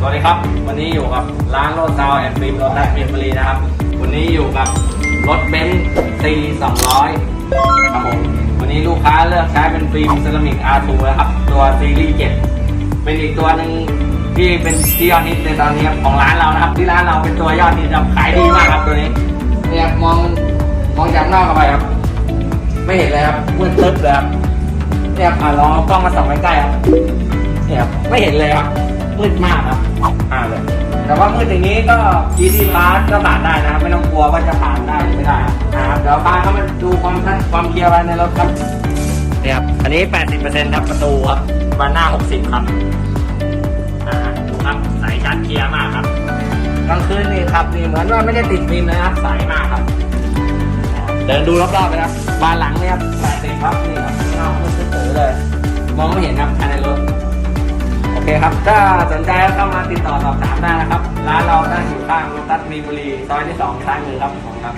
สวัสดีครับ วันนี้อยู่กับร้านโรดซาวแอนด์ฟิล์มโรตัสเมียนบุรีนะครับ วันนี้อยู่กับรถเบนซ์ซี200ครับผมวันนี้ลูกค้าเลือกใช้เป็นฟิล์มเซรามิก R2 นะครับ ตัวซีรีส์7เป็นอีกตัวหนึ่งที่เป็นที่ยอดฮิตในตอนนี้ของร้านเรานะครับ ที่ร้านเราเป็นตัวยอดฮิตครับขายดีมากครับตัวนี้เนี่ยมองมองจากนอกเข้าไปครับ ไม่เห็นเลยครับมืดตึ๊บเลยครับเนี่ยอะลองกล้องมาส่องใกล้ๆครับ ครับไม่เห็นเลยครับมืดมากครับอ่าเลย แต่ว่ามืดอย่างนี้ก็ GT Pass ก็ผ่านได้นะครับไม่ต้องกลัวว่าจะผ่านได้หรือไม่ได้ครับอ่าครับเดี๋ยวพาเข้ามาดูความชัดความเคลียร์ภายในรถครับเนี่ยครับอันนี้ 80%ครับประตูครับบานหน้า 60 ครับอ่าดูครับใสชัดเคลียร์มากครับกลางคืนนี่ครับนี่เหมือนว่าไม่ได้ติดฟิล์มเลยนะครับใสมากครับ เดินดูรอบๆไปครับบานหลังเนี่ยครับ80ครับนี่ครับเงามืดตื้อๆเลย มองไม่เห็นครับภายในรถโอ เคครับ ถ้าสนใจก็เข้ามาติดต่อสอบถามได้นะครับ ร้านเราตั้งอยู่ข้างโลตัสมีนบุรี ซอยที่สองซ้ายมือครับผมครับ